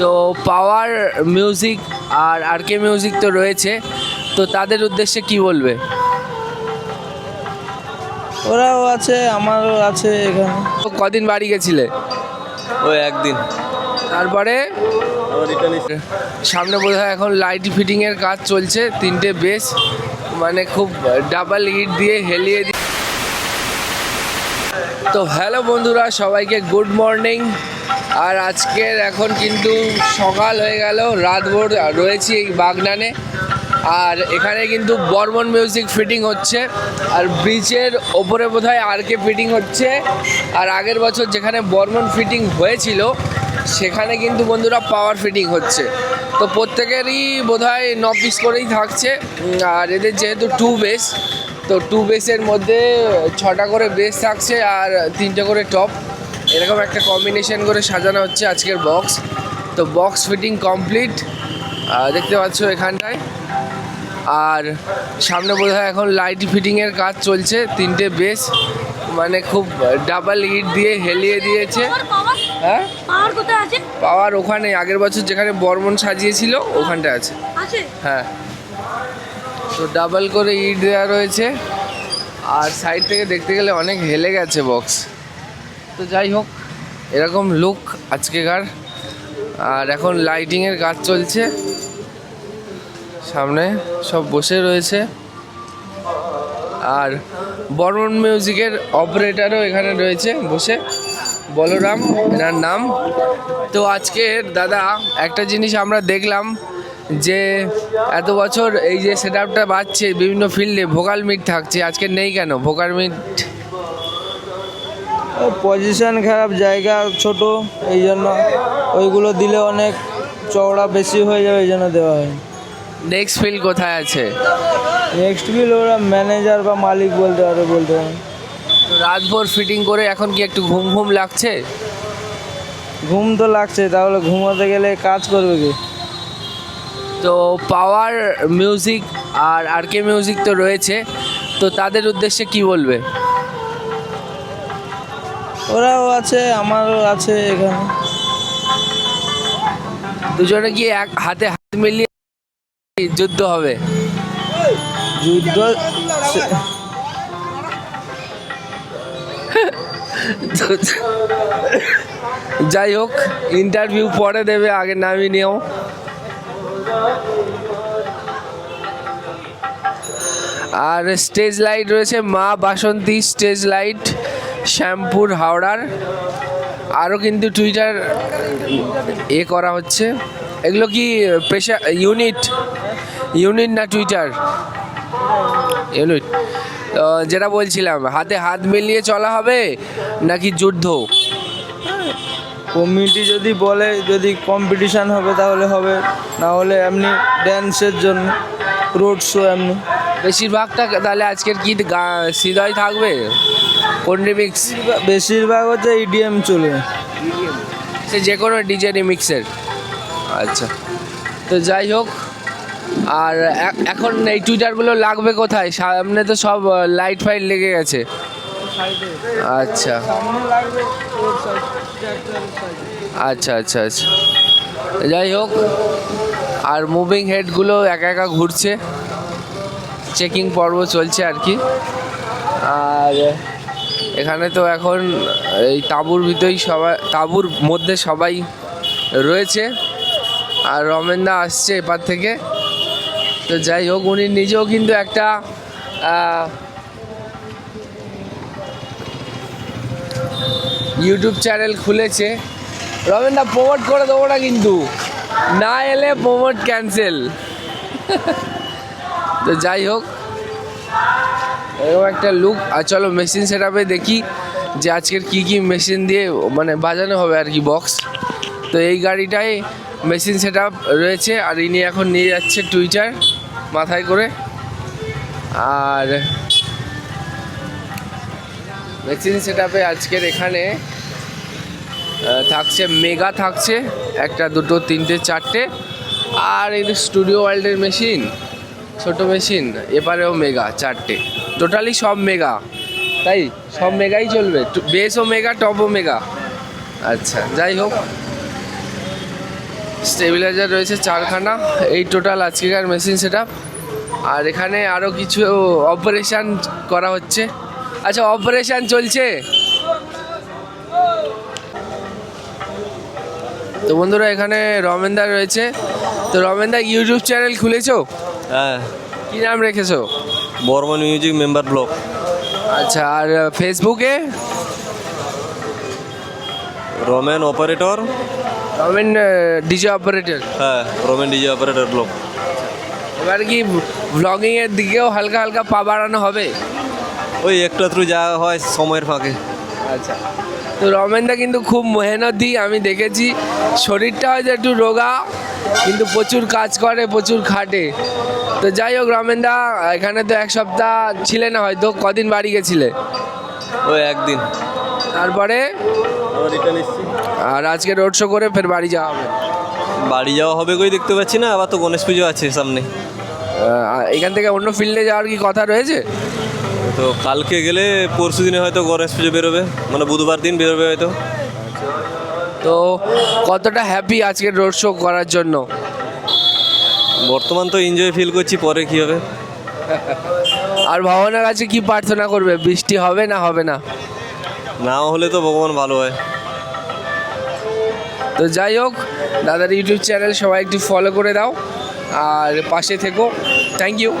তো power music আর আর কে music তো রয়েছে। তো তাদের উদ্দেশ্যে কি বলবে? ওরাও আছে আমারও আছে এখানে। তো কদিন বাড়ি গেছিলে? ওই একদিন। তারপরে? সামনে বোধ হয় এখন লাইট ফিটিংয়ের কাজ চলছে তিনটে বেস মানে খুব ডাবল ইট দিয়ে হেলিয়ে দিয়ে তো হ্যালো বন্ধুরা সবাইকে গুড মর্নিং আর আজকের এখন কিন্তু সকাল হয়ে গেল, রাত ভোর রয়েছি এই বাগনানে। আর এখানে কিন্তু বর্মন মিউজিক ফিটিং হচ্ছে, আর ব্রিজের ওপরে বোধহয় আর কে ফিটিং হচ্ছে। আর আগের বছর যেখানে বর্মন ফিটিং হয়েছিল, সেখানে কিন্তু বন্ধুরা পাওয়ার ফিটিং হচ্ছে। তো প্রত্যেকেরই বোধ হয় ন পিস করেই থাকছে আর এদের যেহেতু টু বেস, তো টু বেসের মধ্যে ছটা করে বেস থাকছে আর তিনটে করে টপ। এরকম একটা কম্বিনেশন করে সাজানো হচ্ছে আজকের বক্স তো বক্স ফিটিং কমপ্লিট দেখতে পাচ্ছ এখানটায়। আর সামনে বোধ হয় এখন লাইট ফিটিংয়ের কাজ চলছে তিনটে বেস মানে খুব ডাবল ইট দিয়ে হেলিয়ে দিয়েছে। হ্যাঁ? পাওয়ার ওখানে আগের বছর যেখানে বর্মন সাজিয়েছিল ওখানটা আছে। হ্যাঁ। তো ডাবল করে ইট দেওয়া রয়েছে। আর সাইড থেকে দেখতে গেলে অনেক হেলে গেছে বক্স তো যাই হোক, এরকম লুক আজকেকার। আর এখন লাইটিংয়ের কাজ চলছে। সামনে সব বসে রয়েছে। আর বর্মন মিউজিকের অপারেটারও এখানে রয়েছে বসে। বলরাম, এনার নাম। তো আজকের দাদা, একটা জিনিস আমরা দেখলাম যে এত বছর এই যে সেট আপটা বাজছে বিভিন্ন ফিল্ডে ভোকাল মিট থাকছে। আজকে নেই কেন? ভোকাল মিট পজিশন খারাপ জায়গা ছোট এই জন্য ওইগুলো দিলে অনেক চওড়া বেশি হয়ে যাবে এই জন্য দেওয়া হয় নেক্সট ফিল কোথায় আছে? নেক্সট ফিল ওরা ম্যানেজার বা মালিক বলতে পারে বলতে পারে। রাতভর ফিটিং করে এখন কি একটু ঘুম ঘুম লাগছে? ঘুম তো লাগছে তাহলে ঘুমাতে গেলে কাজ করবে কি? তো পাওয়ার মিউজিক আর আর কে মিউজিক তো রয়েছে তো তাদের উদ্দেশ্যে কি বলবে? ওরাও আছে আমারও আছে এখানে। দুজনে কি এক হাতে হাত মিলিয়ে যুদ্ধ হবে? যুদ্ধ যাই হোক ইন্টারভিউ পরে দেবে আগে নামিয়ে নিও। আর স্টেজ লাইট রয়েছে মা বাসন্তী স্টেজ লাইট শ্যামপুর, হাওড়ার। আরও কিন্তু টুইটার এ করা হচ্ছে। এগুলো কি প্রেশার ইউনিট ইউনিট না টুইটার ইউনিট যেটা বলছিলাম, হাতে হাত মিলিয়ে চলা হবে নাকি যুদ্ধ? কমিটি যদি বলে, যদি কম্পিটিশান হবে তাহলে হবে। না হলে এমনি ড্যান্সের জন্য রোড শো এমনি। বেশিরভাগটা তাহলে আজকের কি হৃদয় থাকবে? কোন রিমিক্স বেশিরভাগ হচ্ছে ইডিএম চলবে সে যে কোনো ডিজে রিমিক্সের আচ্ছা। তো যাই হোক আর এখন এই টুইটারগুলো লাগবে কোথায়? সামনে তো সব লাইট ফাইট লেগে গেছে। আচ্ছা। আচ্ছা আচ্ছা আচ্ছা। যাই হোক আর মুভিং হেডগুলো একা একা ঘুরছে। চেকিং পর্ব চলছে আর কি। আর এখানে তো এখন এই তাঁবুর ভিতরেই সবাই, তাঁবুর মধ্যে সবাই রয়েছে। আর রমেনদা আসছে এপার থেকে। তো যাই হোক, উনি নিজেও কিন্তু একটা ইউটিউব চ্যানেল খুলেছে। রমেনদা প্রমোট করে দেবো না কিন্তু। না এলে প্রমোট ক্যান্সেল তো যাই হোক, এরকম একটা লুক আর চলো মেশিন সেট দেখি যে আজকের কি কি মেশিন দিয়ে মানে বাজানো হবে আর কি বক্স তো এই গাড়িটায় মেশিন সেট রয়েছে আর ইনি এখন নিয়ে যাচ্ছে টুইটার মাথায় করে। আর মেশিন সেট আজকের এখানে থাকছে মেগা থাকছে। একটা, দুটো, তিনটে, চারটে। আর এই স্টুডিও ওয়ার্ল্ডের মেশিন ছোট মেশিন, এপারেও মেগা, চারটে। টোটালি সব মেগা। তাই? সব মেগাই চলবে। বেসও মেগা টপও মেগা। আচ্ছা যাই হোক। স্টেবিলাইজার রয়েছে চারখানা। এই টোটাল আজকেকার মেশিন সেট আর এখানে আরও কিছু অপারেশান করা হচ্ছে। আচ্ছা অপারেশান চলছে। তো বন্ধুরা, এখানে রমেনদা রয়েছে। তো রমেনদা, ইউটিউব চ্যানেল খুলেছো? হ্যাঁ। কি নাম রেখেছো? Barman music member block. আচ্ছা আর ফেসবুকে? Romen operator. Ramen DJ operator? হ্যাঁ রোমেন ডিজে অপারেটর ব্লক। এবার কি ব্লগিং এর দিকেও হালকা হালকা পা বাড়ানো হবে? ওই একটু একটু যা হয় সময়ের ফাঁকে। আচ্ছা। তো রমেনদা কিন্তু খুব মেহনতি আমি দেখেছি। শরীরটা হয়তো একটু রোগা কিন্তু প্রচুর কাজ করে প্রচুর খাটে। তো যাই হোক রমেনদা এখানে তো এক সপ্তাহ ছিলে না হয়তো কদিন বাড়ি গেছিলে? ওই একদিন। তারপরে? আর আজকে রোড শো করে ফের বাড়ি যাওয়া হবে। বাড়ি যাওয়া হবে কই দেখতে পাচ্ছি না আবার তো গণেশ পুজো আছে সামনে। এখান থেকে অন্য ফিল্ডে যাওয়ার কি কথা রয়েছে? তো কালকে গেলে পরশু দিনে হয়তো গণেশ পুজো বেরোবে মানে বুধবার দিন বেরোবে হয়তো। তো কতটা হ্যাপি আজকের রোড শো করার জন্য? বর্তমান তো এনজয় ফিল করছি পরে কি হবে? আর ভগবানের কাছে কি প্রার্থনা করবে? বৃষ্টি হবে না হবে না? না হলে তো ভগবান ভালো হয়। তো যাই হোক দাদার ইউটিউব চ্যানেল সবাই একটু ফলো করে দাও আর পাশে থেকো। Thank you